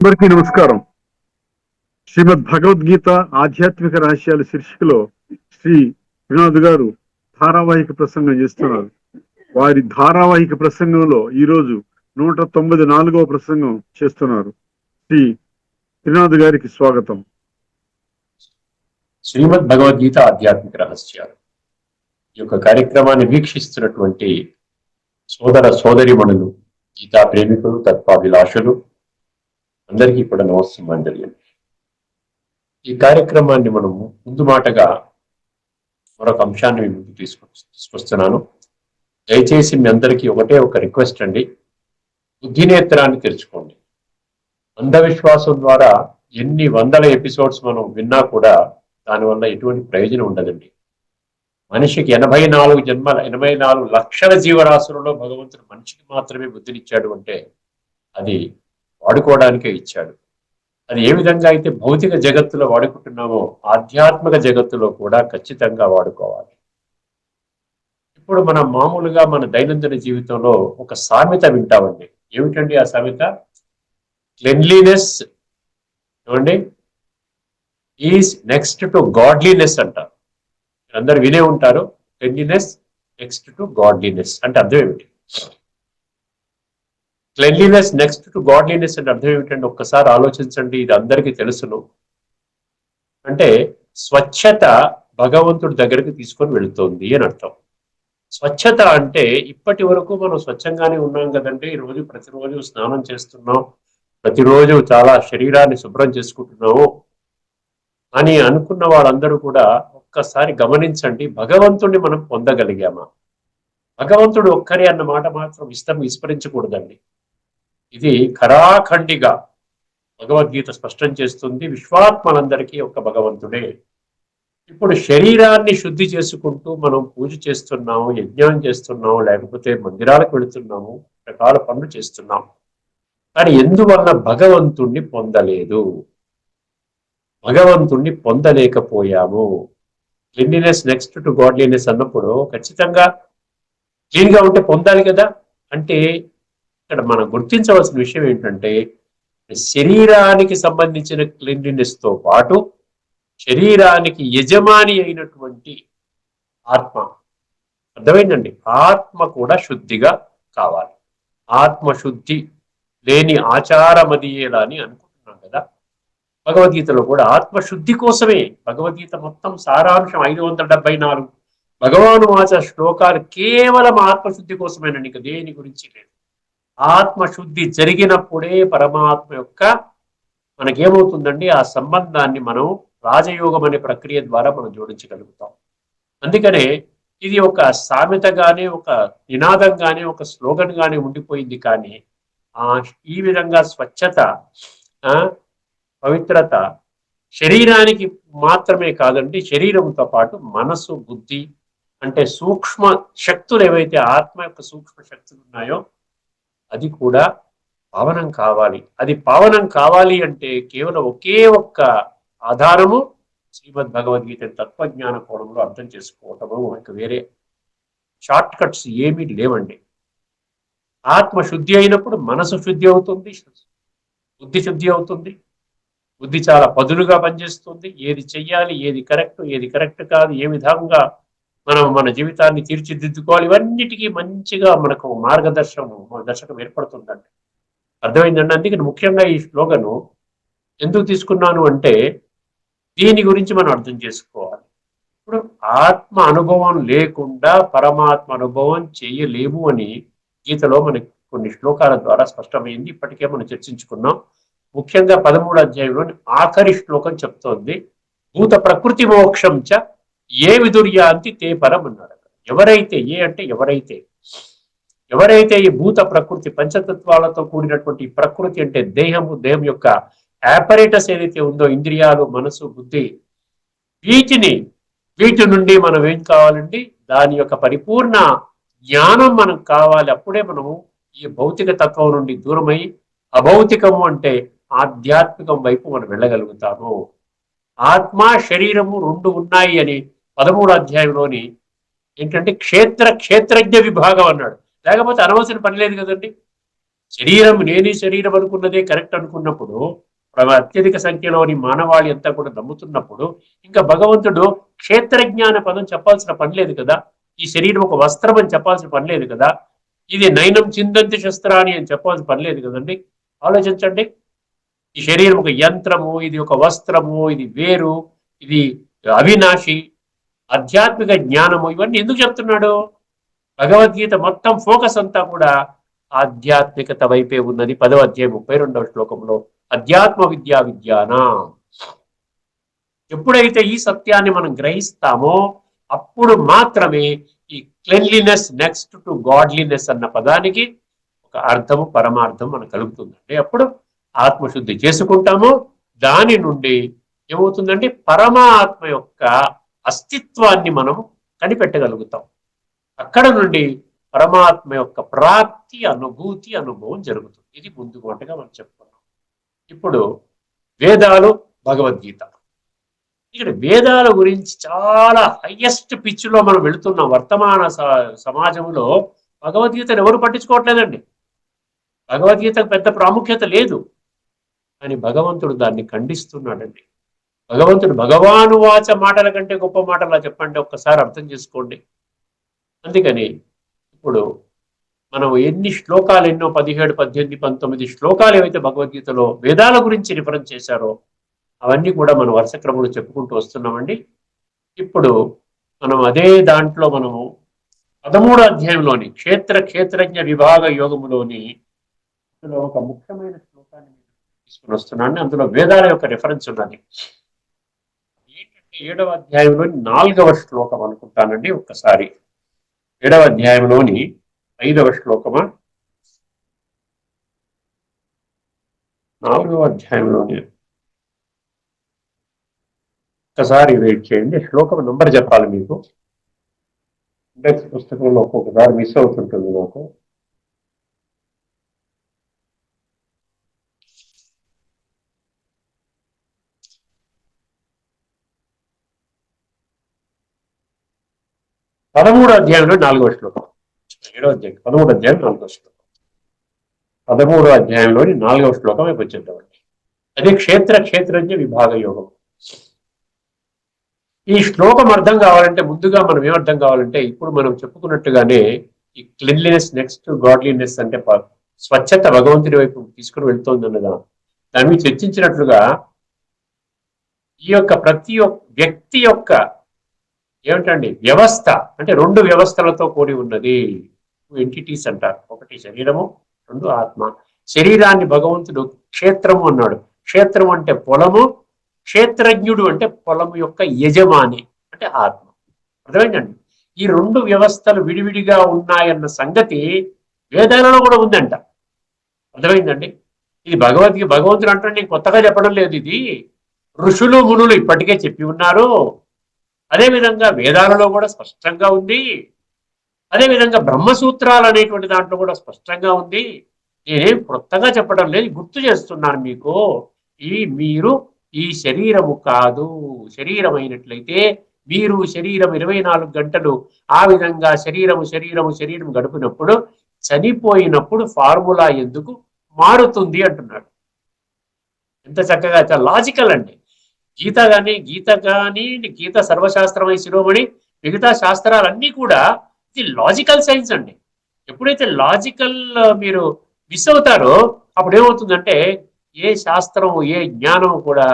అందరికీ నమస్కారం. శ్రీమద్ భగవద్గీత ఆధ్యాత్మిక రహస్యాల శీర్షికలో శ్రీ వినోద్ గారు ధారావాహిక ప్రసంగం చేస్తున్నారు. వారి ధారావాహిక ప్రసంగంలో ఈ రోజు నూట తొంభై నాలుగవ ప్రసంగం చేస్తున్నారు. శ్రీ వినోద్ గారికి స్వాగతం. శ్రీమద్ భగవద్గీత ఆధ్యాత్మిక రహస్యాలు. ఈ యొక్క కార్యక్రమాన్ని వీక్షిస్తున్నటువంటి సోదర సోదరిమణులు గీతా ప్రేమికులు తత్వాభిలాషులు అందరికీ కూడా నమస్తే మండలి ఈ కార్యక్రమాన్ని మనం ముందు మాటగా మరొక అంశాన్ని ముందుకు తీసుకొస్తున్నాను. దయచేసి మీ అందరికీ ఒకటే ఒక రిక్వెస్ట్ అండి. బుద్ధినేత్రాన్ని తెరుచుకోండి. అంధవిశ్వాసం ద్వారా ఎన్ని వందల ఎపిసోడ్స్ మనం విన్నా కూడా దానివల్ల ఎటువంటి ప్రయోజనం ఉండదండి. మనిషికి ఎనభై నాలుగు జన్మల ఎనభై నాలుగు లక్షల జీవరాశులలో భగవంతుడు మనిషికి మాత్రమే బుద్ధినిచ్చాడు అంటే అది వాడుకోవడానికే ఇచ్చాడు. అది ఏ విధంగా అయితే భౌతిక జగత్తులో వాడుకుంటున్నామో ఆధ్యాత్మిక జగత్తులో కూడా ఖచ్చితంగా వాడుకోవాలి. ఇప్పుడు మనం మామూలుగా మన దైనందిన జీవితంలో ఒక సామెత వింటామండి. ఏమిటండి ఆ సామెత? క్లెన్లీనెస్ ఏమండి? ఈజ్ నెక్స్ట్ టు గాడ్లీనెస్ అంటారు. అందరు వినే ఉంటారు. క్లెన్లీనెస్ నెక్స్ట్ టు గాడ్లీనెస్ అంటే అర్థం ఏమిటి? క్లెన్లీనెస్ నెక్స్ట్ టు గాడ్లీనెస్ అంటే అర్థం ఏమిటంటే ఒక్కసారి ఆలోచించండి ఇది అందరికీ తెలుసును. అంటే స్వచ్ఛత భగవంతుడి దగ్గరికి తీసుకొని వెళుతోంది అని అర్థం. స్వచ్ఛత అంటే ఇప్పటి వరకు మనం స్వచ్ఛంగానే ఉన్నాం కదండి. ఈ రోజు ప్రతిరోజు స్నానం చేస్తున్నాం. ప్రతిరోజు చాలా శరీరాన్ని శుభ్రం చేసుకుంటున్నాము. అని అనుకున్న వాళ్ళందరూ కూడా ఒక్కసారి గమనించండి భగవంతుడిని మనం పొందగలిగామా? భగవంతుడు ఒక్కరే అన్న మాట మాత్రం ఇష్టం విస్మరించకూడదండి. ఇది ఖరాఖండిగా భగవద్గీత స్పష్టం చేస్తుంది. విశ్వాత్మలందరికీ ఒక భగవంతుడే. ఇప్పుడు శరీరాన్ని శుద్ధి చేసుకుంటూ మనం పూజ చేస్తున్నాము యజ్ఞం చేస్తున్నాము లేకపోతే మందిరాలకు వెళుతున్నాము రకాల పనులు చేస్తున్నాము. కానీ ఎందువల్ల భగవంతుణ్ణి పొందలేదు? భగవంతుణ్ణి పొందలేకపోయాము. క్లీన్లీనెస్ నెక్స్ట్ టు గాడ్లీనెస్ అన్నప్పుడు ఖచ్చితంగా క్లీన్గా ఉంటే పొందాలి కదా? అంటే ఇక్కడ మనం గుర్తించవలసిన విషయం ఏంటంటే శరీరానికి సంబంధించిన క్లీన్లీనెస్తో పాటు శరీరానికి యజమాని అయినటువంటి ఆత్మ. అర్థమైందండి? ఆత్మ కూడా శుద్ధిగా కావాలి. ఆత్మ శుద్ధి లేని ఆచారమదియేలా అని అనుకుంటున్నాం కదా? భగవద్గీతలో కూడా ఆత్మశుద్ధి కోసమే భగవద్గీత మొత్తం సారాంశం ఐదు వందల డెబ్బై నాలుగు. భగవాను ఆచ శ్లోకాలు కేవలం ఆత్మశుద్ధి కోసమేనండి ఇంకా దేని గురించి లేదు. ఆత్మశుద్ధి జరిగినప్పుడే పరమాత్మ యొక్క మనకేమవుతుందండి? ఆ సంబంధాన్ని మనం రాజయోగం అనే ప్రక్రియ ద్వారా మనం జోడించగలుగుతాం. అందుకనే ఇది ఒక సామెతగానే ఒక నినాదంగానే ఒక స్లోగన్ గానే ఉండిపోయింది కానీ ఆ ఈ విధంగా స్వచ్ఛత ఆ పవిత్రత శరీరానికి మాత్రమే కాదండి శరీరంతో పాటు మనసు బుద్ధి అంటే సూక్ష్మ శక్తులు ఏవైతే ఆత్మ యొక్క సూక్ష్మ శక్తులు ఉన్నాయో అది కూడా పావనం కావాలి. అది పావనం కావాలి అంటే కేవలం ఒకే ఒక్క ఆధారము శ్రీమద్ భగవద్గీత తత్వజ్ఞాన కోణంలో అర్థం చేసుకోవటము ఇక వేరే. షార్ట్ కట్స్ ఏమీ లేవండి. ఆత్మ శుద్ధి అయినప్పుడు మనసు శుద్ధి అవుతుంది బుద్ధి శుద్ధి అవుతుంది. బుద్ధి చాలా పదులుగా పనిచేస్తుంది. ఏది చెయ్యాలి ఏది కరెక్ట్ ఏది కరెక్ట్ కాదు ఏ విధంగా మనం మన జీవితాన్ని తీర్చిదిద్దుకోవాలి. ఇవన్నిటికీ మంచిగా మనకు మార్గదర్శనం దర్శకం ఏర్పడుతుందండి. అర్థమైందండి? అందుకని ముఖ్యంగా ఈ స్లోగను ఎందుకు తీసుకున్నాను అంటే దీని గురించి మనం అర్థం చేసుకోవాలి. ఇప్పుడు ఆత్మ అనుభవం లేకుండా పరమాత్మ అనుభవం చేయలేము అని గీతలో మనకి కొన్ని శ్లోకాల ద్వారా స్పష్టమైంది. ఇప్పటికే మనం చర్చించుకున్నాం. ముఖ్యంగా పదమూడు అధ్యాయంలోని ఆఖరి శ్లోకం చెప్తోంది. భూత ప్రకృతి మోక్షం చ ఏ విదుర్యాంతి తే పరం అన్నాడు ఎవరైతే ఏ అంటే ఎవరైతే. ఎవరైతే ఈ భూత ప్రకృతి పంచతత్వాలతో కూడినటువంటి ప్రకృతి అంటే దేహము దేహం యొక్క ఆపరేటస్ ఏదైతే ఉందో ఇంద్రియాలు మనసు బుద్ధి వీటిని వీటి నుండి మనం ఏం కావాలండి? దాని యొక్క పరిపూర్ణ జ్ఞానం మనకు కావాలి. అప్పుడే మనము ఈ భౌతిక తత్వం నుండి దూరమై అభౌతికము అంటే ఆధ్యాత్మికం వైపు మనం వెళ్ళగలుగుతాము. ఆత్మ శరీరము రెండు ఉన్నాయి అని పదమూడు అధ్యాయంలోని ఏంటంటే క్షేత్ర క్షేత్రజ్ఞ విభాగం అన్నాడు. లేకపోతే అనవసరం పని లేదు కదండి. శరీరం నేనే శరీరం అనుకున్నదే కరెక్ట్ అనుకున్నప్పుడు అత్యధిక సంఖ్యలోని మానవాళి అంతా కూడా నమ్ముతున్నప్పుడు ఇంకా భగవంతుడు క్షేత్రజ్ఞాన పదం చెప్పాల్సిన పని లేదు కదా. ఈ శరీరం ఒక వస్త్రం అని చెప్పాల్సిన పని లేదు కదా. ఇది నయనం చిందంతి శస్త్రాన్ని అని చెప్పాల్సిన పని లేదు కదండి. ఆలోచించండి. ఈ శరీరం ఒక యంత్రము ఇది ఒక వస్త్రము ఇది వేరు ఇది అవినాశి ఆధ్యాత్మిక జ్ఞానము ఇవన్నీ ఎందుకు చెప్తున్నాడు? భగవద్గీత మొత్తం ఫోకస్ అంతా కూడా ఆధ్యాత్మికత వైపే ఉన్నది. పదవ అధ్యాయం ముప్పై రెండవ శ్లోకంలో అధ్యాత్మ విద్యా విజ్ఞాన ఎప్పుడైతే ఈ సత్యాన్ని మనం గ్రహిస్తామో అప్పుడు మాత్రమే ఈ క్లెన్లీనెస్ నెక్స్ట్ టు గాడ్లీనెస్ అన్న పదానికి ఒక అర్థము పరమార్థం మనకు కలుగుతుందండి. అప్పుడు ఆత్మశుద్ధి చేసుకుంటాము. దాని నుండి ఏమవుతుందంటే పరమాత్మ యొక్క అస్తిత్వాన్ని మనం కనిపెట్టగలుగుతాం. అక్కడ నుండి పరమాత్మ యొక్క ప్రాప్తి అనుభూతి అనుభవం జరుగుతుంది. ఇది ముందు మాటగా మనం చెప్పుకున్నాం. ఇప్పుడు వేదాలు భగవద్గీత. ఇక్కడ వేదాల గురించి చాలా హయ్యెస్ట్ పిచ్లో మనం వెళుతున్నాం వర్తమాన స- సమాజంలో భగవద్గీతను ఎవరు పట్టించుకోవట్లేదండి. భగవద్గీతకు పెద్ద ప్రాముఖ్యత లేదు. కానీ భగవంతుడు దాన్ని ఖండిస్తున్నాడండి. భగవంతుడు భగవాను వాచ మాటల కంటే గొప్ప మాటలా చెప్పండి ఒక్కసారి అర్థం చేసుకోండి. అందుకని ఇప్పుడు మనం ఎన్ని శ్లోకాలు ఎన్నో పదిహేడు పద్దెనిమిది పంతొమ్మిది శ్లోకాలు ఏవైతే భగవద్గీతలో వేదాల గురించి రిఫరెన్స్ చేశారో అవన్నీ కూడా మనం వరుస క్రమంలో చెప్పుకుంటూ వస్తున్నామండి. ఇప్పుడు మనం అదే దాంట్లో మనము పదమూడో అధ్యాయంలోని క్షేత్ర క్షేత్రజ్ఞ విభాగ యోగములోని అందులో ఒక ముఖ్యమైన శ్లోకాన్ని తీసుకుని వస్తున్నాను. అందులో వేదాల యొక్క రిఫరెన్స్ ఉన్నది. ఏడవ అధ్యాయంలోని నాలుగవ శ్లోకం అనుకుంటానండి ఒక్కసారి. ఏడవ అధ్యాయంలోని ఐదవ శ్లోకమా? నాలుగవ అధ్యాయంలోని. ఒక్కసారి వెయిట్ చేయండి. శ్లోకం నంబర్ చెప్పాలి మీకు. ఇండెక్స్ పుస్తకంలో ఒక్కొక్కసారి మిస్ అవుతుంటుంది నాకు. పదమూడు అధ్యాయంలో నాలుగవ శ్లోకం ఏడో అధ్యాయం పదమూడు అధ్యాయం నాలుగవ శ్లోకం. పదమూడో అధ్యాయంలోని నాలుగవ శ్లోకం వైపు వచ్చేద్దామండి అది క్షేత్ర క్షేత్రజ్ఞ విభాగ యోగం. ఈ శ్లోకం అర్థం కావాలంటే ముందుగా మనం ఏం అర్థం కావాలంటే ఇప్పుడు మనం చెప్పుకున్నట్టుగానే ఈ క్లీన్లీనెస్ నెక్స్ట్ గాడ్లీనెస్ అంటే స్వచ్ఛత భగవంతుడి వైపు తీసుకుని వెళ్తోంది అన్నదా దాని మీద చర్చించినట్లుగా ఈ యొక్క ప్రతి ఒక్క వ్యక్తి యొక్క ఏమిటండి? వ్యవస్థ. అంటే రెండు వ్యవస్థలతో కూడి ఉన్నది. ఎంటిటీస్ అంటారు. ఒకటి శరీరము రెండు ఆత్మ. శరీరాన్ని భగవంతుడు క్షేత్రము అన్నాడు. క్షేత్రం అంటే పొలము క్షేత్రజ్ఞుడు అంటే పొలము యొక్క యజమాని అంటే ఆత్మ. అర్థమైందండి? ఈ రెండు వ్యవస్థలు విడివిడిగా ఉన్నాయన్న సంగతి వేదాలలో కూడా ఉందంట. అర్థమైందండి? ఇది భగవద్గీ భగవంతుడు అంటే నేను కొత్తగా చెప్పడం లేదు ఇది. ఋషులు మునులు ఇప్పటికే చెప్పి ఉన్నారు. అదేవిధంగా వేదాలలో కూడా స్పష్టంగా ఉంది. అదేవిధంగా బ్రహ్మసూత్రాలు అనేటువంటి దాంట్లో కూడా స్పష్టంగా ఉంది. నేనేం క్రొత్తగా చెప్పడం లేదు గుర్తు చేస్తున్నాను మీకు. ఈ మీరు ఈ శరీరము కాదు. శరీరం అయినట్లయితే మీరు శరీరం ఇరవై నాలుగు గంటలు ఆ విధంగా శరీరము శరీరము శరీరం గడిపినప్పుడు చనిపోయినప్పుడు ఫార్ములా ఎందుకు మారుతుంది అంటున్నాడు. ఎంత చక్కగా చాలా లాజికల్ అండి. గీత కానీ గీత కానీ గీత సర్వశాస్త్రమై శిరోమణి మిగతా శాస్త్రాలన్నీ కూడా ఇది లాజికల్ సైన్స్ అండి. ఎప్పుడైతే లాజికల్ మీరు మిస్ అవుతారో అప్పుడు ఏమవుతుందంటే ఏ శాస్త్రము ఏ జ్ఞానం కూడా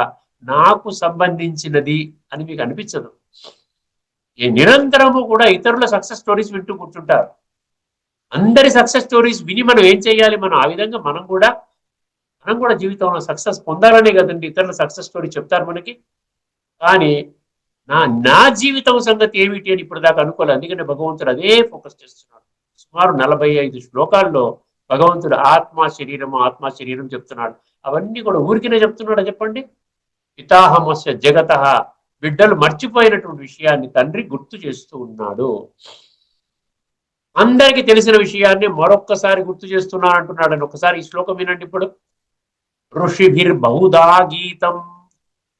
నాకు సంబంధించినది అని మీకు అనిపించదు. ఈ నిరంతరము కూడా ఇతరుల సక్సెస్ స్టోరీస్ వింటూ కూర్చుంటారు. అందరి సక్సెస్ స్టోరీస్ విని మనం ఏం చేయాలి? మనం ఆ విధంగా మనం కూడా మనం కూడా జీవితంలో సక్సెస్ పొందాలనే కదండి. ఇతరుల సక్సెస్ స్టోరీ చెప్తారు మనకి. కానీ నా నా జీవితం సంగతి ఏమిటి అని ఇప్పుడు దాకా అనుకోలేదు ఎందుకంటే భగవంతుడు అదే ఫోకస్ చేస్తున్నాడు. సుమారు నలభై ఐదు శ్లోకాల్లో భగవంతుడు ఆత్మ శరీరము ఆత్మ శరీరం చెప్తున్నాడు. అవన్నీ కూడా ఊరికినే చెప్తున్నాడా చెప్పండి? పితాహమస్య జగత. బిడ్డలు మర్చిపోయినటువంటి విషయాన్ని తండ్రి గుర్తు చేస్తూ ఉన్నాడు. అందరికీ తెలిసిన విషయాన్ని మరొక్కసారి గుర్తు చేస్తున్నాను అంటున్నాడు అని ఒకసారి ఈ శ్లోకం వినండి ఇప్పుడు. ఋషిభిర్ బహుదా గీతం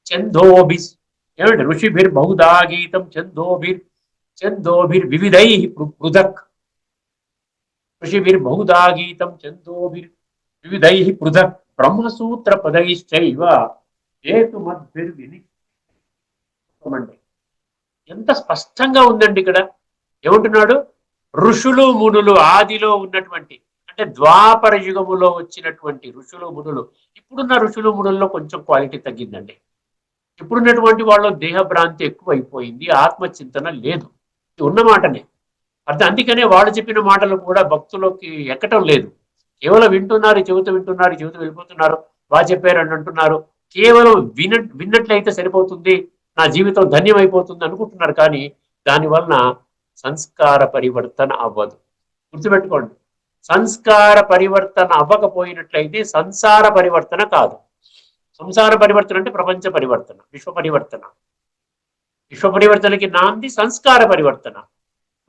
చందోభి ఏమండి? ఋషిభిర్ బహుదా గీతం చందోభిర్ చందోభిర్ వివిధై పృథక్. ఋషిభిర్ బహుదా గీతం చందోభిర్ వివిధై పృథక్. బ్రహ్మసూత్ర పదైశ్చైవ హేతు మద్భిర్విని ఎంత స్పష్టంగా ఉందండి ఇక్కడ? ఏమంటున్నాడు? ఋషులు మునులు ఆదిలో ఉన్నటువంటి అంటే ద్వాపర యుగములో వచ్చినటువంటి ఋషులు మునులు ఇప్పుడున్న ఋషులు మునుల్లో కొంచెం క్వాలిటీ తగ్గిందండి. ఇప్పుడున్నటువంటి వాళ్ళ దేహ భ్రాంతి ఎక్కువ అయిపోయింది ఆత్మచింతన లేదు. ఇది ఉన్న మాటనే. అర్థం అందుకనే వాళ్ళు చెప్పిన మాటలు కూడా భక్తులకి ఎక్కటం లేదు. కేవలం వింటున్నారు చెబుతూ వింటున్నారు చెబుతూ వెళ్ళిపోతున్నారు బాగా చెప్పారు అని అంటున్నారు. కేవలం విన విన్నట్లయితే సరిపోతుంది నా జీవితం ధన్యమైపోతుంది అనుకుంటున్నారు కానీ దాని వలన సంస్కార పరివర్తన అవ్వదు. గుర్తుపెట్టుకోండి. సంస్కార పరివర్తన అవ్వకపోయినట్లయితే సంసార పరివర్తన కాదు. సంసార పరివర్తన అంటే ప్రపంచ పరివర్తన విశ్వ పరివర్తన. విశ్వ పరివర్తనకి నాంది సంస్కార పరివర్తన.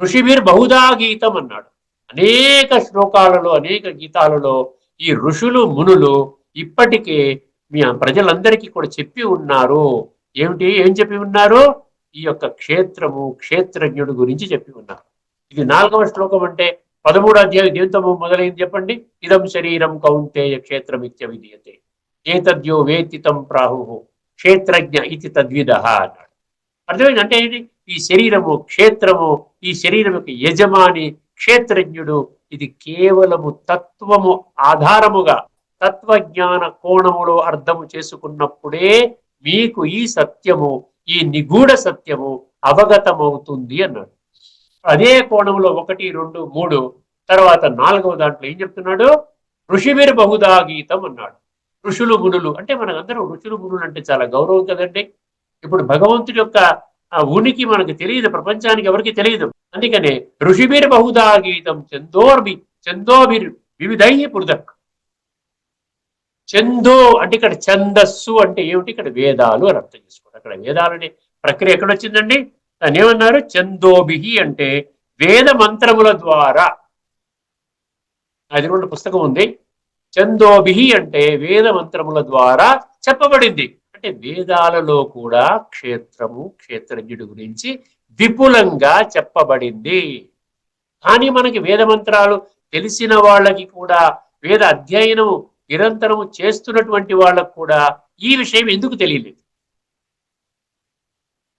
ఋషివీర్ బహుదా గీతం అన్నాడు. అనేక శ్లోకాలలో అనేక గీతాలలో ఈ ఋషులు మునులు ఇప్పటికే మీ ప్రజలందరికీ కూడా చెప్పి ఉన్నారు. ఏమిటి? ఏం చెప్పి ఉన్నారు? ఈ యొక్క క్షేత్రము క్షేత్రజ్ఞుడు గురించి చెప్పి ఉన్నారు. ఇది నాలుగవ శ్లోకం అంటే పదమూడు అధ్యాయం జీవితము మొదలైంది చెప్పండి? ఇదం శరీరం కౌంతేయ క్షేత్రమిత్య విధీయతే. ఏతద్యో వేతితం ప్రాహు క్షేత్రజ్ఞ ఇది తద్విధ అన్నాడు. అర్థమైంది? అంటే ఏంటి? ఈ శరీరము క్షేత్రము ఈ శరీరం యొక్క యజమాని క్షేత్రజ్ఞుడు ఇది కేవలము తత్వము ఆధారముగా తత్వజ్ఞాన కోణములో అర్థము చేసుకున్నప్పుడే మీకు ఈ సత్యము ఈ నిగూఢ సత్యము అవగతమవుతుంది అన్నాడు. అదే కోణంలో ఒకటి రెండు మూడు తర్వాత నాలుగవ దాంట్లో ఏం చెప్తున్నాడు? ఋషిమిర్ బహుదా గీతం అన్నాడు. ఋషులు మునులు అంటే మనకందరం ఋషులు మునులు అంటే చాలా గౌరవం కదండి. ఇప్పుడు భగవంతుడి యొక్క ఆ ఉనికి మనకు తెలియదు ప్రపంచానికి ఎవరికి తెలియదు. అందుకనే ఋషిబీర్ బహుదా గీతం చందోర్బి చందోబిర్ వివిధై పురుదక్ చందో అంటే ఇక్కడ ఛందస్సు అంటే ఏమిటి? ఇక్కడ వేదాలు అని అర్థం చేసుకోండి అక్కడ వేదాలు అనే ప్రక్రియ ఎక్కడ వచ్చిందండి ఏమన్నారు చందోభిహి అంటే వేద మంత్రముల ద్వారా. అది రెండు పుస్తకం ఉంది. చందోభిహి అంటే వేద మంత్రముల ద్వారా చెప్పబడింది. అంటే వేదాలలో కూడా క్షేత్రము క్షేత్రజ్ఞుడి గురించి విపులంగా చెప్పబడింది. కానీ మనకి వేద మంత్రాలు తెలిసిన వాళ్ళకి కూడా వేద అధ్యయనము నిరంతరము చేస్తున్నటువంటి వాళ్ళకు కూడా ఈ విషయం ఎందుకు తెలియలేదు?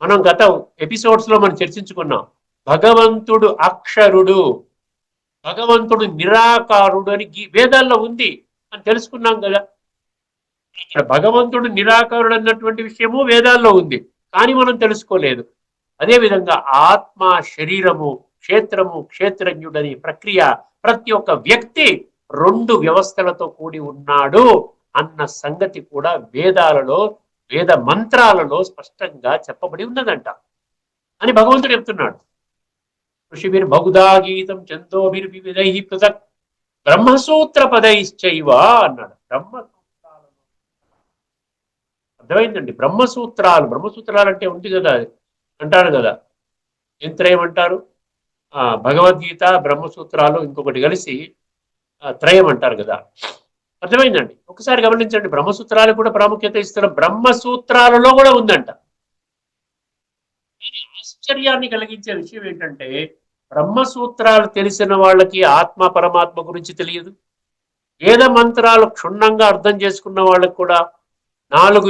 మనం గత ఎపిసోడ్స్లో మనం చర్చించుకున్నాం. భగవంతుడు అక్షరుడు. భగవంతుడు నిరాకారుడు అని వేదాల్లో ఉంది అని తెలుసుకున్నాం కదా. ఇక్కడ భగవంతుడు నిరాకారుడు అన్నటువంటి విషయము వేదాల్లో ఉంది. కానీ మనం తెలుసుకోలేదు. అదే విధంగా ఆత్మ శరీరము క్షేత్రము క్షేత్రజ్ఞుడని ప్రక్రియ ప్రతి ఒక్క వ్యక్తి రెండు వ్యవస్థలతో కూడి ఉన్నాడు అన్న సంగతి కూడా వేదాలలో వేద మంత్రాలలో స్పష్టంగా చెప్పబడి ఉన్నదంట అని భగవంతుడు చెప్తున్నాడు. ఋషిభిర్ బహుదా గీతం చందోభిర్ వివిధై పృథక్ బ్రహ్మసూత్ర పదైశ్చైవ అన్నాడు. బ్రహ్మసూత్రాలలో అర్థమైందండి. బ్రహ్మసూత్రాలు బ్రహ్మసూత్రాలు అంటే ఉంది కదా అంటారు కదా. యంత్రయం అంటారు ఆ భగవద్గీత బ్రహ్మసూత్రాలు ఇంకొకటి కలిసి ఆ, త్రయం అంటారు కదా. అర్థమైందండి? ఒకసారి గమనించండి. బ్రహ్మసూత్రాలు కూడా ప్రాముఖ్యత ఇస్తున్న బ్రహ్మసూత్రాలలో కూడా ఉందంట. ఆశ్చర్యాన్ని కలిగించే విషయం ఏంటంటే బ్రహ్మసూత్రాలు తెలిసిన వాళ్ళకి ఆత్మ పరమాత్మ గురించి తెలియదు. వేద మంత్రాలు క్షుణ్ణంగా అర్థం చేసుకున్న వాళ్ళకి కూడా నాలుగు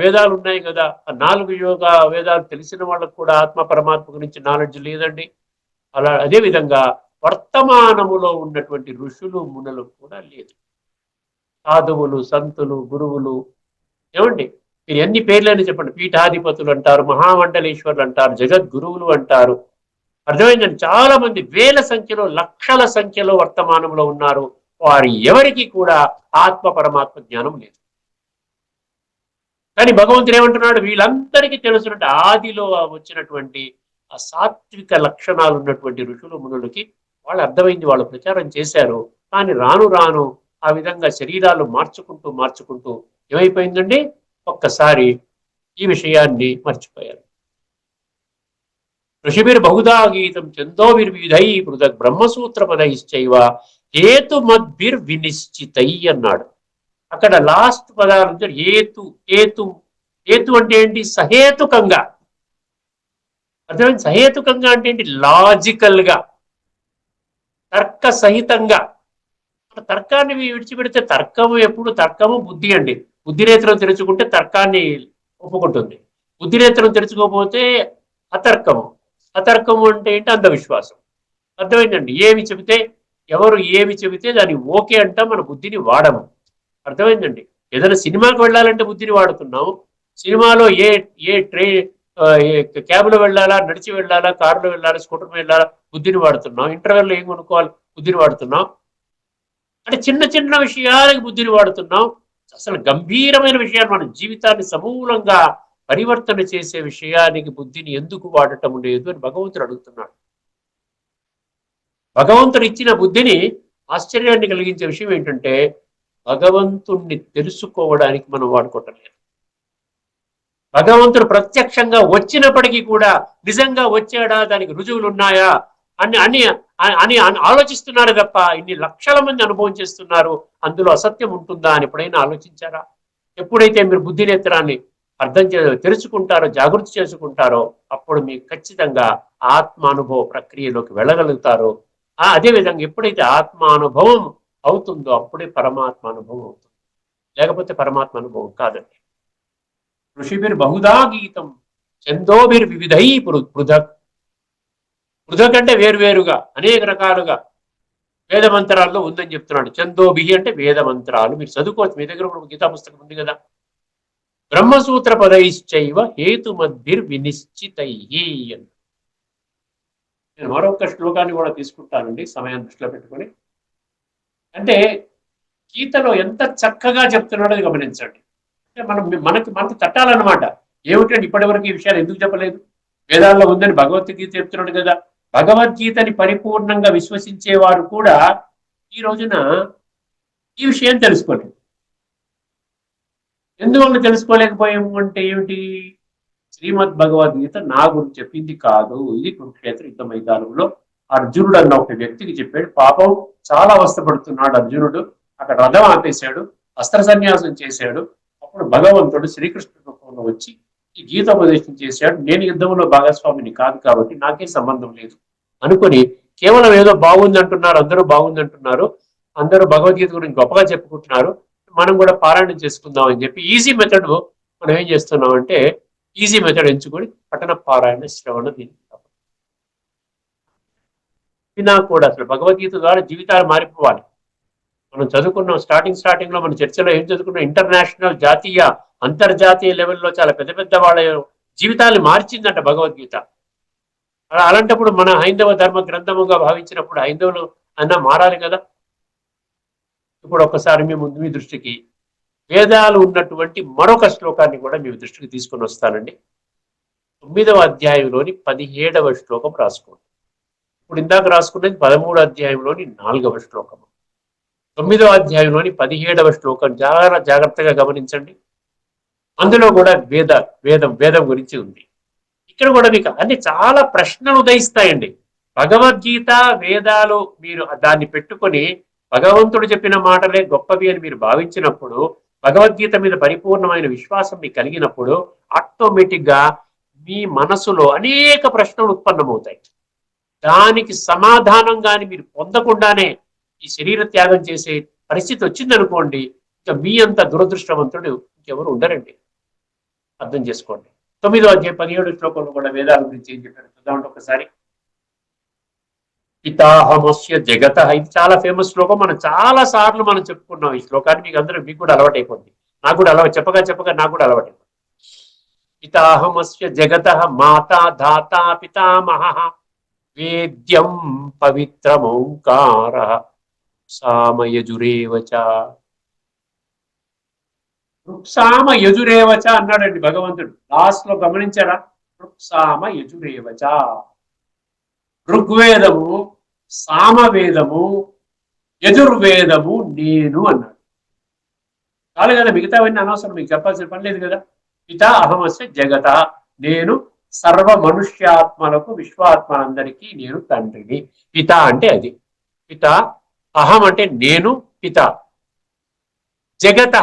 వేదాలు ఉన్నాయి కదా. ఆ నాలుగు యోగ వేదాలు తెలిసిన వాళ్ళకు కూడా ఆత్మ పరమాత్మ గురించి నాలెడ్జ్ లేదండి. అలా అదే విధంగా వర్తమానములో ఉన్నటువంటి ఋషులు మునులకు కూడా లేదు సాధువులు సంతులు గురువులు. ఏమండి? మీరు ఎన్ని పేర్లైనా చెప్పండి. పీఠాధిపతులు అంటారు మహామండలేశ్వరులు అంటారు జగద్గురువులు అంటారు. అర్థమైందండి? చాలా మంది వేల సంఖ్యలో లక్షల సంఖ్యలో వర్తమానంలో ఉన్నారు. వారు ఎవరికి కూడా ఆత్మ పరమాత్మ జ్ఞానం లేదు. కానీ భగవంతుడు ఏమంటున్నాడు? వీళ్ళందరికీ తెలుసున్నట్టు ఆదిలో వచ్చినటువంటి ఆ సాత్విక లక్షణాలు ఉన్నటువంటి ఋషులు మునులకి వాళ్ళు అర్థమైంది వాళ్ళు ప్రచారం చేశారు. కానీ రాను రాను ఆ విధంగా శరీరాలు మార్చుకుంటూ మార్చుకుంటూ ఏమైపోయిందండి? ఒక్కసారి ఈ విషయాన్ని మర్చిపోయారు. ఋషిభిర్ బహుదా గీతం చందోభిర్ విధై పృథక్ బ్రహ్మసూత్ర పదైశ్చైవ హేతు మద్భిర్ వినిశ్చితై అన్నాడు అక్కడ లాస్ట్ పదాలు ఏతు ఏతు ఏతు అంటే ఏంటి? సహేతుకంగా. అర్థమైంది? సహేతుకంగా అంటే ఏంటి? లాజికల్గా తర్క సహితంగా తర్కాన్ని విడిచిపెడితే తర్కము ఎప్పుడు? తర్కము బుద్ధి అండి. బుద్ధి నేత్రం తెరుచుకుంటే తర్కాన్ని ఒప్పుకుంటుంది. బుద్ధి నేత్రం తెరుచుకోకపోతే అతర్కము. అతర్కము అంటే ఏంటి? అంధవిశ్వాసం. అర్థమైందండి? ఏమి చెబితే ఎవరు ఏమి చెబితే దాన్ని ఓకే అంటాం మన బుద్ధిని వాడము. అర్థమైందండి? ఏదైనా సినిమాకి వెళ్ళాలంటే బుద్ధిని వాడుతున్నాం సినిమాలో ఏ ఏ ట్రై క్యాబ్లో వెళ్ళాలా నడిచి వెళ్ళాలా కారులో వెళ్ళాలా స్కూటర్ వెళ్ళాలా బుద్ధిని వాడుతున్నాం. ఇంటర్వెల్లో ఏం కొనుక్కోవాలి? బుద్ధిని వాడుతున్నాం. అంటే చిన్న చిన్న విషయాలకు బుద్ధిని వాడుతున్నాం. అసలు గంభీరమైన విషయాన్ని మనం జీవితాన్ని సమూలంగా పరివర్తన చేసే విషయానికి బుద్ధిని ఎందుకు వాడటం లేదు అని భగవంతుడు అడుగుతున్నాడు. భగవంతుడు ఇచ్చిన బుద్ధిని ఆశ్చర్యాన్ని కలిగించే విషయం ఏంటంటే భగవంతుణ్ణి తెలుసుకోవడానికి మనం వాడుకోవటం లేదు. భగవంతుడు ప్రత్యక్షంగా వచ్చినప్పటికీ కూడా నిజంగా వచ్చాడా దానికి రుజువులు ఉన్నాయా అని అని అని ఆలోచిస్తున్నారు తప్ప ఇన్ని లక్షల మంది అనుభవం చేస్తున్నారు అందులో అసత్యం ఉంటుందా అని ఎప్పుడైనా ఆలోచించారా? ఎప్పుడైతే మీరు బుద్ధి నేత్రాన్ని అర్థం చే తెరుచుకుంటారో జాగృతి చేసుకుంటారో అప్పుడు మీకు ఖచ్చితంగా ఆత్మానుభవ ప్రక్రియలోకి వెళ్ళగలుగుతారో. ఆ అదే విధంగా ఎప్పుడైతే ఆత్మానుభవం అవుతుందో అప్పుడే పరమాత్మ అనుభవం అవుతుంది. లేకపోతే పరమాత్మ అనుభవం కాదండి. ఋషిభిర్ బహుదా గీతం చందోభిర్ వివిధై పృథక్. పృథక్ కంటే వేరువేరుగా అనేక రకాలుగా వేద మంత్రాల్లో ఉందని చెప్తున్నాడు. చందోభిహి అంటే వేద మంత్రాలు. మీరు చదువుకోవచ్చు మీ దగ్గర కూడా గీతా పుస్తకం ఉంది కదా. బ్రహ్మసూత్ర పదైశ్చైవ హేతుమద్భిర్ వినిశ్చితై అని నేను మరొక శ్లోకాన్ని కూడా తీసుకుంటానండి సమయాన్ని దృష్టిలో పెట్టుకొని. అంటే గీతలో ఎంత చక్కగా చెప్తున్నాడో గమనించండి. అంటే మనం మనకి మనకు తట్టాలన్నమాట. ఏమిటంటే ఇప్పటివరకు ఈ విషయాలు ఎందుకు చెప్పలేదు? వేదాల్లో ఉందని భగవద్గీత చెప్తున్నాడు కదా. భగవద్గీతని పరిపూర్ణంగా విశ్వసించేవారు కూడా ఈ రోజున ఈ విషయం తెలుసుకోలేదు. ఎందువల్ల తెలుసుకోలేకపోయాము అంటే ఏమిటి? శ్రీమద్ భగవద్గీత నా గురించి చెప్పింది కాదు. ఇది కురుక్షేత్ర యుద్ధ మైదానంలో అర్జునుడు అన్న ఒక వ్యక్తికి చెప్పాడు. పాపం చాలా అవస్థపడుతున్నాడు అర్జునుడు. అక్కడ రథం ఆపేశాడు. అస్త్ర సన్యాసం చేశాడు. అప్పుడు భగవంతుడు శ్రీకృష్ణ రూపంలో వచ్చి ఈ గీతోపదేశం చేశాడు. నేను యుద్ధంలో భాగస్వామిని కాదు కాబట్టి నాకే సంబంధం లేదు. అనుకొని కేవలం ఏదో బాగుంది అంటున్నారు అందరూ బాగుంది అంటున్నారు అందరూ భగవద్గీత గురించి గొప్పగా చెప్పుకుంటున్నారు మనం కూడా పారాయణం చేసుకుందాం అని చెప్పి ఈజీ మెథడ్ మనం ఏం చేస్తున్నాం అంటే ఈజీ మెథడ్ ఎంచుకొని పఠన పారాయణ శ్రవణ దీనికి వినా కూడా అసలు భగవద్గీత ద్వారా జీవితాలు మారిపోవాలి. మనం చదువుకున్నాం స్టార్టింగ్ స్టార్టింగ్లో మన చర్చలో ఏం చదువుకున్నాం? ఇంటర్నేషనల్ జాతీయ అంతర్జాతీయ లెవెల్లో చాలా పెద్ద పెద్ద వాళ్ళ జీవితాలు మార్చిందంట భగవద్గీత. అలాంటప్పుడు మన హైందవ ధర్మ గ్రంథముగా భావించినప్పుడు హైందవులు అన్నా మారాలి కదా? ఇప్పుడు ఒక్కసారి మీ ముందు మీ దృష్టికి వేదాలు ఉన్నటువంటి మరొక శ్లోకాన్ని కూడా మీ దృష్టికి తీసుకొని వస్తానండి. తొమ్మిదవ అధ్యాయంలోని పదిహేడవ శ్లోకం రాసుకోండి. ఇప్పుడు ఇందాక రాసుకున్నది పదమూడు అధ్యాయంలోని నాలుగవ శ్లోకం తొమ్మిదవ అధ్యాయంలోని పదిహేడవ శ్లోకం చాలా జాగ్రత్తగా గమనించండి. అందులో కూడా వేద వేదం వేదం గురించి ఉంది. ఇక్కడ కూడా మీకు అన్ని చాలా ప్రశ్నలు ఉదయిస్తాయండి. భగవద్గీత వేదాలు మీరు దాన్ని పెట్టుకొని భగవంతుడు చెప్పిన మాటలే గొప్పవి అని మీరు భావించినప్పుడు భగవద్గీత మీద పరిపూర్ణమైన విశ్వాసం మీకు కలిగినప్పుడు ఆటోమేటిక్గా మీ మనసులో అనేక ప్రశ్నలు ఉత్పన్నమవుతాయి. దానికి సమాధానం కానీ మీరు పొందకుండానే ఈ శరీర త్యాగం చేసే పరిస్థితి వచ్చిందనుకోండి ఇక మీ అంత దురదృష్టవంతుడు ఇంకెవరు ఉండరండి. అర్థం చేసుకోండి. తొమ్మిదో అధ్యాయ పదిహేడు శ్లోకంలో కూడా వేదాల గురించి ఏం చెప్పారు చూద్దామంటే ఒకసారి. పితాహమస్య జగత. ఇది చాలా ఫేమస్ శ్లోకం. మనం చాలా సార్లు మనం చెప్పుకున్నాం ఈ శ్లోకాన్ని. మీకు అందరూ మీకు కూడా అలవాటైపోద్ది నాకు కూడా అలవాటు. చెప్పగా చెప్పగా నాకు కూడా అలవాటైపోయింది పితాహమస్య జగత. మాతా దాత పితామహ. వేద్యం పవిత్రమోంకార. సామయజురేవచ రుక్సామ యజురేవచ అన్నాడండి భగవంతుడు. లాస్ట్లో గమనించారా రుక్సామ యజురేవచ. ఋగ్వేదము సామవేదము యజుర్వేదము నేను అన్నాడు. కాదు కదా మిగతావన్నీ అనవసరం మీకు చెప్పాల్సిన పని లేదు కదా. పిత అహమస్య జగత. నేను సర్వ మనుష్యాత్మలకు విశ్వాత్మలందరికీ నేను తండ్రిని. పిత అంటే అది. పిత అహం అంటే నేను పిత. జగత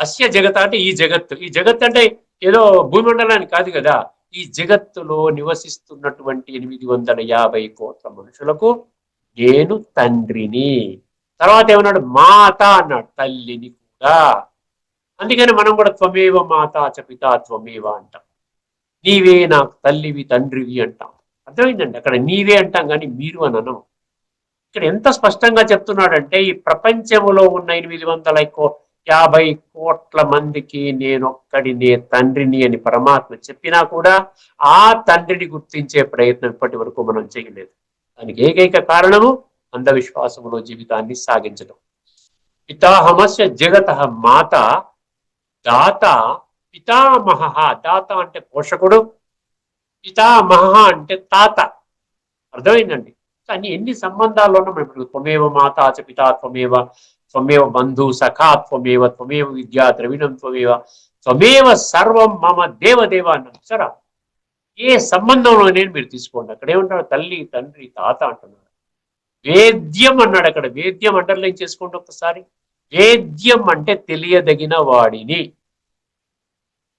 అస్య జగత్ అంటే ఈ జగత్తు. ఈ జగత్ అంటే ఏదో భూమండలాన్ని కాదు కదా. ఈ జగత్తులో నివసిస్తున్నటువంటి ఎనిమిది వందల యాభై కోట్ల మనుషులకు నేను తండ్రిని. తర్వాత ఏమన్నాడు? మాత అన్నాడు తల్లిని కూడా. అందుకని మనం కూడా త్వమేవ మాత చ త్వమేవ అంటాం. నీవే నాకు తల్లివి తండ్రివి అంటాం. అర్థమైందండి? అక్కడ నీవే అంటాం కానీ మీరు అని అనం ఇక్కడ ఎంత స్పష్టంగా చెప్తున్నాడంటే ఈ ప్రపంచంలో ఉన్న ఎనిమిది వందల ఎక్కువ యాభై కోట్ల మందికి నేనొక్కడినే తండ్రిని అని పరమాత్మ చెప్పినా కూడా ఆ తండ్రిని గుర్తించే ప్రయత్నం ఇప్పటి వరకు మనం చేయలేదు. దానికి ఏకైక కారణము అంధవిశ్వాసములో జీవితాన్ని సాగించడం పితాహమస్య జగత మాత దాత పితామహ. దాత అంటే పోషకుడు పితామహ అంటే తాత. అర్థమైందండి? కానీ ఎన్ని సంబంధాల్లోనూ మనం ఇప్పుడు త్వమేవ మాత చ పితా త్వమేవ త్వమేవ బంధు సఖా త్వమేవ త్వమేవ విద్యా ద్రవిణం త్వమేవ త్వమేవ సర్వం మమ దేవదేవ అన్నాడు సరే ఏ సంబంధంలో నేను మీరు తీసుకోండి. అక్కడ ఏమంటాడు? తల్లి తండ్రి తాత అంటున్నాడు. వేద్యం అన్నాడు అక్కడ. వేద్యం అండర్లైన్ చేసుకోండి ఒక్కసారి. వేద్యం అంటే తెలియదగిన వాడిని.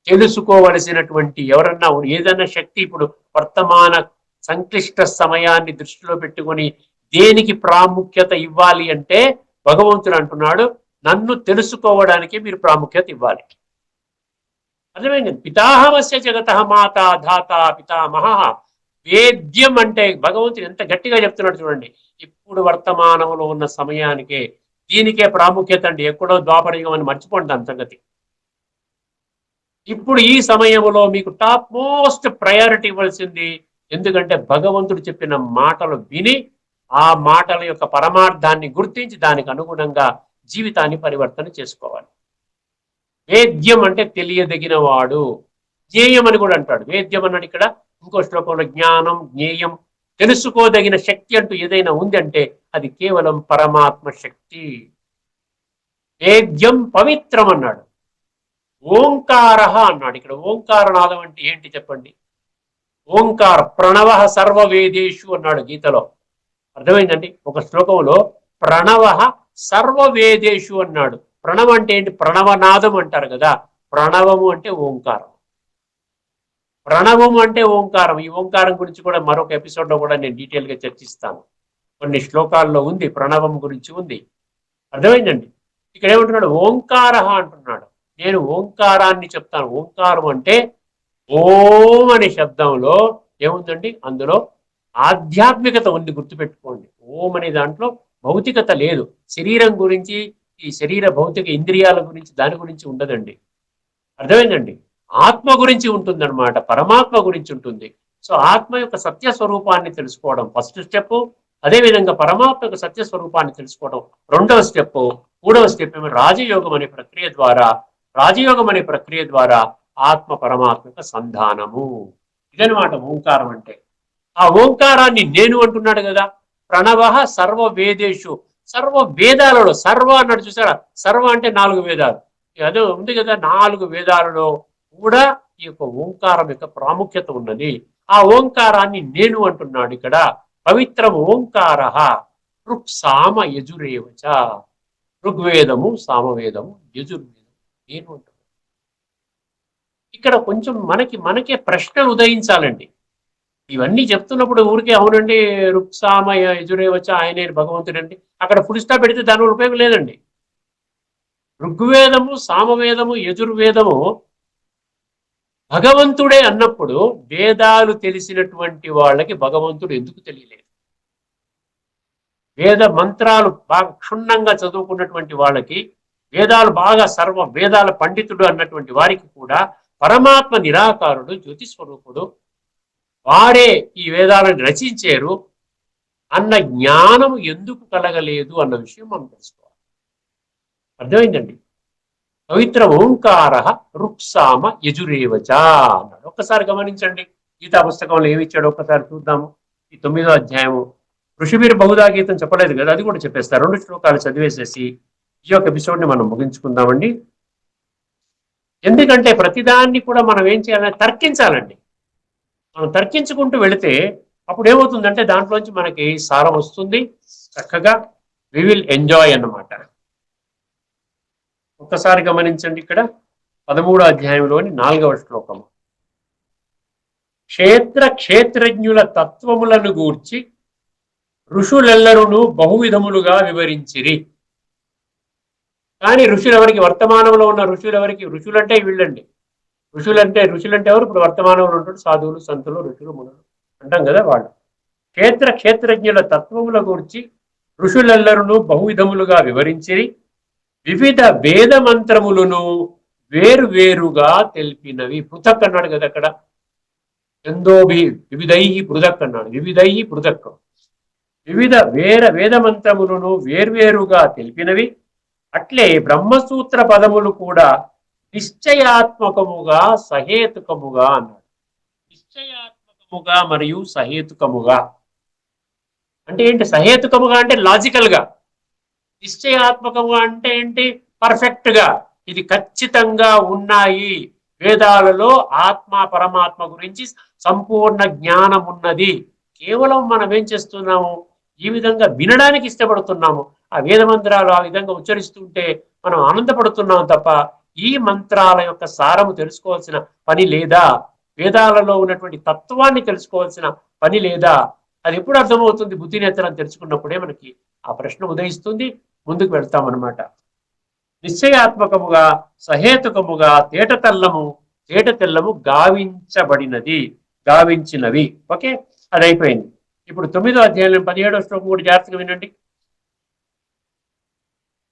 తెలుసుకోవలసినటువంటి ఎవరన్నా ఏదన్నా శక్తి ఇప్పుడు వర్తమాన సంక్లిష్ట సమయాన్ని దృష్టిలో పెట్టుకొని దేనికి ప్రాముఖ్యత ఇవ్వాలి అంటే భగవంతుడు అంటున్నాడు నన్ను తెలుసుకోవడానికి మీరు ప్రాముఖ్యత ఇవ్వాలి. అర్థమైంది? పితాహమస్య జగత మాత ధాత పితామహ. వేద్యం అంటే భగవంతుడు ఎంత గట్టిగా చెప్తున్నాడు చూడండి. ఇప్పుడు వర్తమానంలో ఉన్న సమయానికే దీనికే ప్రాముఖ్యత అండి. ఎక్కడో ద్వాపరయుగం అని మర్చిపోండి దాని సంగతి. ఇప్పుడు ఈ సమయంలో మీకు టాప్ మోస్ట్ ప్రయారిటీ ఇవ్వాల్సింది ఎందుకంటే భగవంతుడు చెప్పిన మాటలు విని ఆ మాటల యొక్క పరమార్థాన్ని గుర్తించి దానికి అనుగుణంగా జీవితాన్ని పరివర్తన చేసుకోవాలి. వేద్యం అంటే తెలియదగిన వాడు జ్ఞేయం అని కూడా అంటాడు. వేద్యం అన్నాడు ఇక్కడ. ఇంకో శ్లోకంలో జ్ఞానం జ్ఞేయం తెలుసుకోదగిన శక్తి అంటూ ఏదైనా ఉంది అంటే అది కేవలం పరమాత్మ శక్తి. వేద్యం పవిత్రం అన్నాడు. ఓంకార అన్నాడు. ఇక్కడ ఓంకారనాదం అంటే ఏంటి చెప్పండి? ఓంకార ప్రణవ సర్వ వేదేషు అన్నాడు గీతలో. అర్థమైందండి? ఒక శ్లోకంలో ప్రణవ సర్వవేదేషు అన్నాడు. ప్రణవం అంటే ఏంటి? ప్రణవనాదం అంటారు కదా. ప్రణవము అంటే ఓంకారం. ప్రణవము అంటే ఓంకారం. ఈ ఓంకారం గురించి కూడా మరొక ఎపిసోడ్లో కూడా నేను డీటెయిల్గా చర్చిస్తాను. కొన్ని శ్లోకాల్లో ఉంది. ప్రణవం గురించి ఉంది. అర్థమైందండి? ఇక్కడ ఏమంటున్నాడు? ఓంకార అంటున్నాడు. నేను ఓంకారాన్ని చెప్తాను. ఓంకారం అంటే ఓం అనే శబ్దంలో ఏముందండి? అందులో ఆధ్యాత్మికత ఉంది గుర్తుపెట్టుకోండి. ఓం అనే దాంట్లో భౌతికత లేదు. శరీరం గురించి ఈ శరీర భౌతిక ఇంద్రియాల గురించి దాని గురించి ఉండదండి. అర్థమైందండి? ఆత్మ గురించి ఉంటుందన్నమాట పరమాత్మ గురించి ఉంటుంది. సో ఆత్మ యొక్క సత్య స్వరూపాన్ని తెలుసుకోవడం ఫస్ట్ స్టెప్ అదేవిధంగా పరమాత్మ యొక్క సత్య స్వరూపాన్ని తెలుసుకోవడం రెండవ స్టెప్ మూడవ స్టెప్ ఏమో రాజయోగం అనే ప్రక్రియ ద్వారా రాజయోగం అనే ప్రక్రియ ద్వారా ఆత్మ పరమాత్మ యొక్క సంధానము. ఇదనమాట ఓంకారం అంటే. ఆ ఓంకారాన్ని నేను అంటున్నాడు కదా. ప్రణవ సర్వ వేదేషు. సర్వ వేదాలలో సర్వ అన్నాడు చూసారా? సర్వ అంటే నాలుగు వేదాలు. అదే ఉంది కదా నాలుగు వేదాలలో కూడా ఈ యొక్క ఓంకారం యొక్క ప్రాముఖ్యత ఉన్నది. ఆ ఓంకారాన్ని నేను అంటున్నాడు ఇక్కడ. పవిత్రం ఓంకార. ఋక్సామ యజురేవచ. ఋగ్వేదము సామవేదము యజుర్వేదము. నేను అంటున్నాడు ఇక్కడ కొంచెం మనకి మనకే ప్రశ్నలు ఉదయించాలండి. ఇవన్నీ చెప్తున్నప్పుడు ఊరికే అవునండి రుక్సామ వచ్చి ఆయనే భగవంతుడండి అక్కడ ఫుల్ స్టాప్ పెడితే దాని ఉపయోగం లేదండి. ఋగ్వేదము సామవేదము యజుర్వేదము భగవంతుడే అన్నప్పుడు వేదాలు తెలిసినటువంటి వాళ్ళకి భగవంతుడు ఎందుకు తెలియలేదు? వేద మంత్రాలు బాగా క్షుణ్ణంగా చదువుకున్నటువంటి వాళ్ళకి వేదాలు బాగా సర్వ వేదాల పండితుడు అన్నటువంటి వారికి కూడా పరమాత్మ నిరాకారుడు జ్యోతిస్వరూపుడు వారే ఈ వేదాలను రచించారు అన్న జ్ఞానం ఎందుకు కలగలేదు అన్న విషయం మనం తెలుసుకోవాలి. అర్థమైందండి? పవిత్ర ఓంకార రుక్సామ యజురేవచ అన్నాడు. ఒక్కసారి గమనించండి. గీతా పుస్తకంలో ఏమిచ్చాడు ఒక్కసారి చూద్దాము. ఈ తొమ్మిదో అధ్యాయము. ఋషివీర్ బహుదా గీతం చెప్పలేదు కదా అది కూడా చెప్పేస్తారు. రెండు శ్లోకాలు చదివేసేసి ఈ యొక్క ఎపిసోడ్ని మనం ముగించుకుందామండి. ఎందుకంటే ప్రతిదాన్ని కూడా మనం ఏం చేయాలని తర్కించాలండి. మనం తర్కించుకుంటూ వెళితే అప్పుడు ఏమవుతుందంటే దాంట్లోంచి మనకి సారం వస్తుంది. చక్కగా వి విల్ ఎంజాయ్ అన్నమాట. ఒక్కసారి గమనించండి ఇక్కడ. పదమూడో అధ్యాయంలోని నాలుగవ శ్లోకము క్షేత్ర క్షేత్రజ్ఞుల తత్వములను గూర్చి ఋషులెల్లరును బహువిధములుగా వివరించిరి. కానీ ఋషులు ఎవరికి వర్తమానంలో ఉన్న ఋషులు ఎవరికి ఋషులు వీళ్ళండి. ఋషులు అంటే ఋషులు అంటే ఎవరు? ఇప్పుడు వర్తమానంలో ఉంటాడు సాధువులు సంతులు ఋషులు మునులు అంటాం కదా వాళ్ళు. క్షేత్ర క్షేత్రజ్ఞుల తత్వముల గురించి ఋషులెల్లరును బహువిధములుగా వివరించిరి. వివిధ వేద మంత్రములను వేరు వేరుగా తెలిపినవి. పృథక్ అన్నాడు కదా అక్కడ. ఎందోభి వివిధై పృథక్ అన్నాడు. వివిధై పృథక్. వివిధ వేర వేద మంత్రములను వేర్వేరుగా తెలిపినవి. అట్లే బ్రహ్మసూత్ర పదములు కూడా నిశ్చయాత్మకముగా సహేతుకముగా అన్నాడు. నిశ్చయాత్మకముగా మరియు సహేతుకముగా. అంటే ఏంటి? సహేతుకముగా అంటే లాజికల్గా నిశ్చయాత్మకముగా అంటే ఏంటి? పర్ఫెక్ట్గా ఇది ఖచ్చితంగా ఉన్నాయి. వేదాలలో ఆత్మ పరమాత్మ గురించి సంపూర్ణ జ్ఞానం ఉన్నది. కేవలం మనం ఏం చేస్తున్నాము? ఈ విధంగా వినడానికి ఇష్టపడుతున్నాము. ఆ వేద మంత్రాలు ఆ విధంగా ఉచ్చరిస్తుంటే మనం ఆనందపడుతున్నాం తప్ప ఈ మంత్రాల యొక్క సారము తెలుసుకోవాల్సిన పని లేదా? వేదాలలో ఉన్నటువంటి తత్వాన్ని తెలుసుకోవాల్సిన పని లేదా? అది ఎప్పుడు అర్థమవుతుంది? బుద్ధి నేత్రం తెలుసుకున్నప్పుడే మనకి ఆ ప్రశ్న ఉదయిస్తుంది. ముందుకు వెళ్తాం అన్నమాట నిశ్చయాత్మకముగా సహేతుకముగా తేట తెల్లము తేట తెల్లము గావించబడినది. గావించినవి. ఓకే? అది అయిపోయింది. ఇప్పుడు తొమ్మిదో అధ్యాయంలో పదిహేడో శ్లోకం కూడా జాగ్రత్తగా వినండి.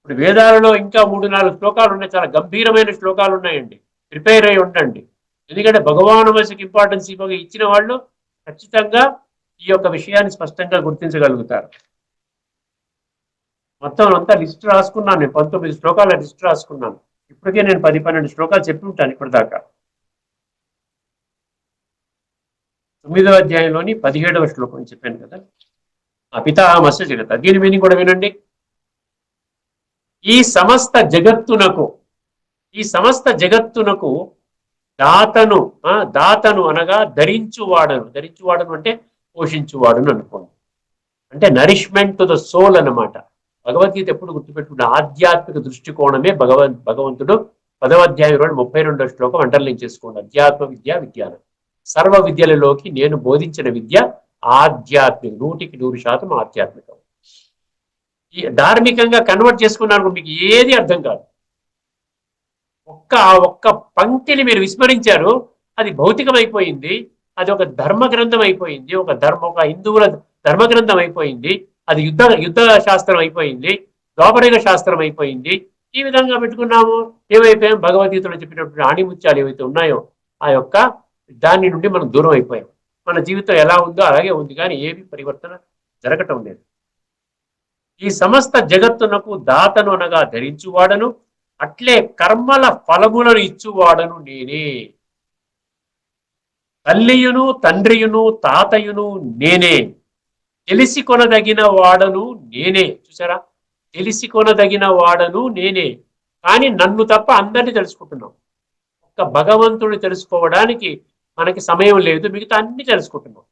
ఇప్పుడు వేదాలలో ఇంకా మూడు నాలుగు శ్లోకాలు ఉన్నాయి. చాలా గంభీరమైన శ్లోకాలు ఉన్నాయండి. ప్రిపేర్ అయి ఉండండి. ఎందుకంటే భగవాను మనిషికి ఇంపార్టెన్స్ ఇవ్వగా ఇచ్చిన వాళ్ళు ఖచ్చితంగా ఈ యొక్క విషయాన్ని స్పష్టంగా గుర్తించగలుగుతారు. మొత్తం అంతా లిస్ట్ రాసుకున్నాను నేను. పంతొమ్మిది శ్లోకాల లిస్ట్ రాసుకున్నాను. ఇప్పటికే నేను పది పన్నెండు శ్లోకాలు చెప్పి ఉంటాను ఇప్పటిదాకా. తొమ్మిదవ అధ్యాయంలోని పదిహేడవ శ్లోకం చెప్పాను కదా. ఆ పితామస్య జగత దీని మీనింగ్ కూడా వినండి. ఈ సమస్త జగత్తునకు ఈ సమస్త జగత్తునకు దాతను ఆ దాతను అనగా ధరించువాడను. ధరించువాడను అంటే పోషించువాడును అనుకోండి. అంటే నరిష్మెంట్ టు ద సోల్ అన్నమాట. భగవద్గీత ఎప్పుడు గుర్తుపెట్టుకున్న ఆధ్యాత్మిక దృష్టికోణమే భగవన్ భగవంతుడు పదవ అధ్యాయం రెండు ముప్పై రెండో శ్లోకం అండర్లైన్ చేసుకోండి. అధ్యాత్మ విద్య విజ్ఞానం. సర్వ విద్యలలోకి నేను బోధించిన విద్య ఆధ్యాత్మిక నూటికి నూరు శాతం ఆధ్యాత్మికం. ధార్మికంగా కన్వర్ట్ చేసుకున్నాను మీకు ఏది అర్థం కాదు. ఒక్క ఆ ఒక్క పంక్తిని మీరు విస్మరించారు అది భౌతికమైపోయింది అది ఒక ధర్మ గ్రంథం అయిపోయింది ఒక ధర్మ ఒక హిందువుల ధర్మ గ్రంథం అయిపోయింది అది యుద్ధ యుద్ధ శాస్త్రం అయిపోయింది ద్వాపరిక శాస్త్రం అయిపోయింది ఈ విధంగా పెట్టుకున్నాము. ఏమైపోయాం? భగవద్గీతలో చెప్పినటువంటి ఆణిముత్యాలు ఏవైతే ఉన్నాయో ఆ యొక్క దాని నుండి మనం దూరం అయిపోయాం మన జీవితం ఎలా ఉందో అలాగే ఉంది కానీ ఏమి పరివర్తన జరగటం లేదు. ఈ సమస్త జగత్తునకు దాతను అనగా ధరించువాడను అట్లే కర్మల ఫలములను ఇచ్చువాడను నేనే. తల్లియును తండ్రియును తాతయును నేనే. తెలిసి కొనదగిన వాడను నేనే. చూసారా తెలిసి కొనదగిన వాడను నేనే. కానీ నన్ను తప్ప అందరినీ తెలుసుకుంటున్నాం. ఒక్క భగవంతుడిని తెలుసుకోవడానికి మనకి సమయం లేదు మిగతా అన్ని తెలుసుకుంటున్నాం.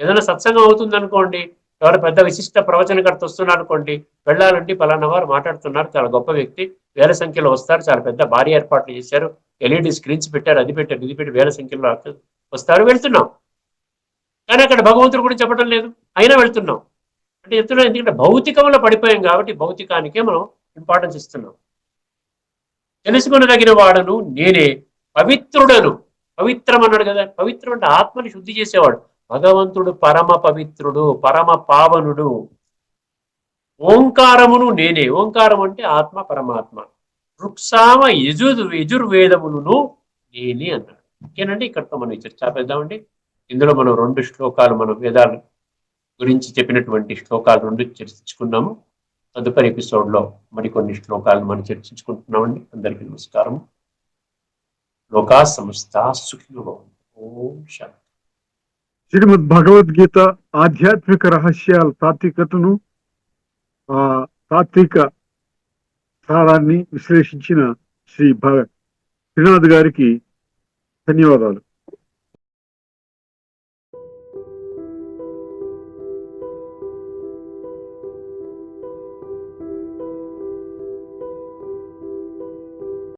ఏదైనా సత్సంగం అవుతుంది అనుకోండి ఎవరు పెద్ద విశిష్ట ప్రవచనకర్త వస్తున్నారు అనుకోండి వెళ్ళాలంటే పలానా వారు మాట్లాడుతున్నారు చాలా గొప్ప వ్యక్తి వేల సంఖ్యలో వస్తారు చాలా పెద్ద భారీ ఏర్పాట్లు చేశారు ఎల్ఈడి స్క్రీన్స్ పెట్టారు అది పెట్టారు ఇది పెట్టి వేల సంఖ్యలో వస్తారు వెళ్తున్నాం. కానీ అక్కడ భగవంతుడు గురించి చెప్పడం లేదు అయినా వెళ్తున్నాం. అంటే చెప్తున్నాం ఎందుకంటే భౌతికంలో పడిపోయాం కాబట్టి భౌతికానికే మనం ఇంపార్టెన్స్ ఇస్తున్నాం. తెలుసుకునదగిన వాడను నేనే పవిత్రుడను. పవిత్రం అన్నాడు కదా పవిత్రం అంటే ఆత్మని శుద్ధి చేసేవాడు. భగవంతుడు పరమ పవిత్రుడు పరమ పావనుడు. ఓంకారమును నేనే. ఓంకారం అంటే ఆత్మ పరమాత్మ. రుక్సామ యజు యజుర్వేదములను నేనే అన్నాడు. ఓకేనండి ఇక్కడతో మనం చర్చాపేద్దామండి చర్చ ఇందులో మనం రెండు శ్లోకాలు మనం వేదాల గురించి చెప్పినటువంటి శ్లోకాలు రెండు చర్చించుకున్నాము. తదుపరి ఎపిసోడ్లో మరికొన్ని శ్లోకాలను మనం చర్చించుకుంటున్నామండి. అందరికీ నమస్కారం. లోకా సంస్థ సుఖినో ఓం శాంతి శ్రీమద్ భగవద్గీత ఆధ్యాత్మిక రహస్యాల తాత్వికతను ఆ తాత్విక సారాన్ని విశ్లేషించిన శ్రీ భ శ్రీనాథ్ గారికి ధన్యవాదాలు.